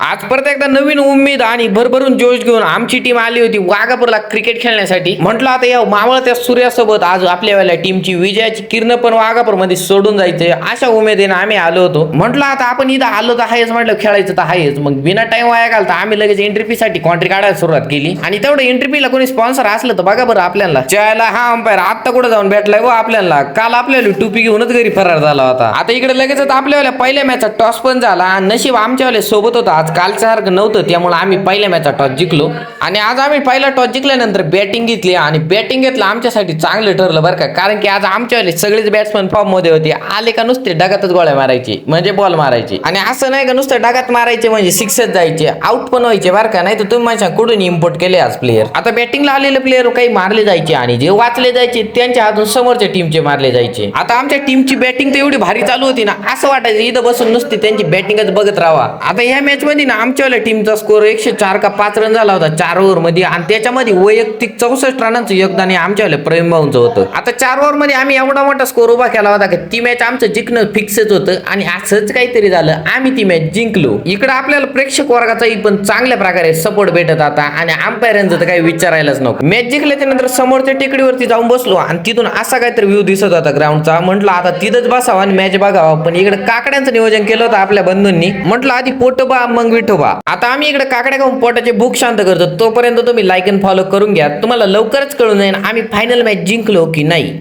आज परत एकदा नवीन उमेद आणि भरभरून जोश घेऊन आमची टीम आली होती वाघापूरला क्रिकेट खेळण्यासाठी. म्हटलं आता या मावळत्या सूर्यासोबत आज आपल्या वेळेला टीमची विजयाची किरण पण वाघापूरमध्ये सोडून जायचे. अशा उमेदीने आम्ही आलो होतो. म्हटलं आता आपण इथं आलो तर आहेच म्हटलं खेळायचं तर आहेच. मग बिना टाइम वाया घालता आम्ही लगेच एंट्री फी साठी कॉन्ट्री काढायला सुरुवात केली. आणि तेवढं एंट्री फीला कोणी स्पॉन्सर असलं तर बघा बरं आपल्याला. चायला हा अंपायर आता कुठं जाऊन भेटलाय व आपल्याला? काल आपल्याला टोपी घेऊनच घरी फरार झाला होता. आता इकडे लगेचच आपल्यावाल्या पहिल्या मॅचचा टॉस पण झाला. आणि नशीब आमच्यावाले सोबत होता आज कालच्यासारखं नव्हतं त्यामुळे आम्ही पहिल्या मॅचचा टॉस जिंकलो. आणि आज आम्ही पहिला टॉस जिंकल्यानंतर बॅटिंग घेतली आणि बॅटिंग घेतलं आमच्यासाठी चांगलं ठरलं बरं का. कारण की आज आमच्यावाले सगळेच बॅट्समन फॉर्ममध्ये होते. आले का नुसते डगातच गोळ्या मारायचे म्हणजे बॉल मारायचे. आणि असं नाही का नुसतं डगात मारायचे म्हणजे सिक्सच जायचे आउट पण व्हायचे बरं का. नाही तर तुम्ही माझ्या कुठून इम्पोर्ट केले आज प्लेयर आता बॅटिंगला आलेले प्लेअर काही मारले जायचे आणि जे वाचले जायचे त्यांच्या हातून समोरच्या टीमचे मारले जायचे. आता आमच्या टीमची बॅटिंग तर एवढी भारी चालू होती ना असं वाटायचं इथं बसून नुसती त्यांची बॅटिंगच बघत राहा आता ह्या मॅच मध्ये ना आमच्यावाल्या टीमचा स्कोर एकशे चार का पाच रन झाला होता चार ओव्हरमध्ये. आणि त्याच्यामध्ये वैयक्तिक चौसष्ट रनांचं योगदान आमच्यावाल्या प्रेम भाऊंच होतं. आता चार ओव्हरमध्ये आम्ही एवढा मोठा स्कोर उभा केला होता की ती मॅच आमचं जिंकणं फिक्सच होतं. आणि असंच काहीतरी झालं. आम्ही ती मॅच जिंकलो. इकडे आपल्याला प्रेक्षक वर्गाचाही पण चांगल्या प्रकारे सपोर्ट भेटत आता आणि अंपायरांचं तर काही विचारायलाच नको. मॅच जिंकल्याच्या नंतर समोरच्या टेकडीवरती जाऊन बसलो. आणि तिथून असा काहीतरी व्ह्यू दिसत होता ग्राउंडचा म्हटलं आता तिथंच बसावा आणि मॅच बघावा. पण इकडे काकड्यांचं नियोजन केलं होतं आपल्या बंधूंनी. म्हटलं आधी पोटोबा मग विठोबा आता आम्ही इकडे काकड्या खाऊन पोटाचे भूक शांत करतो. तोपर्यंत तुम्ही लाईक अँड फॉलो करून घ्या. तुम्हाला लवकरच कळून जाईल आम्ही फायनल मॅच जिंकलो की नाही.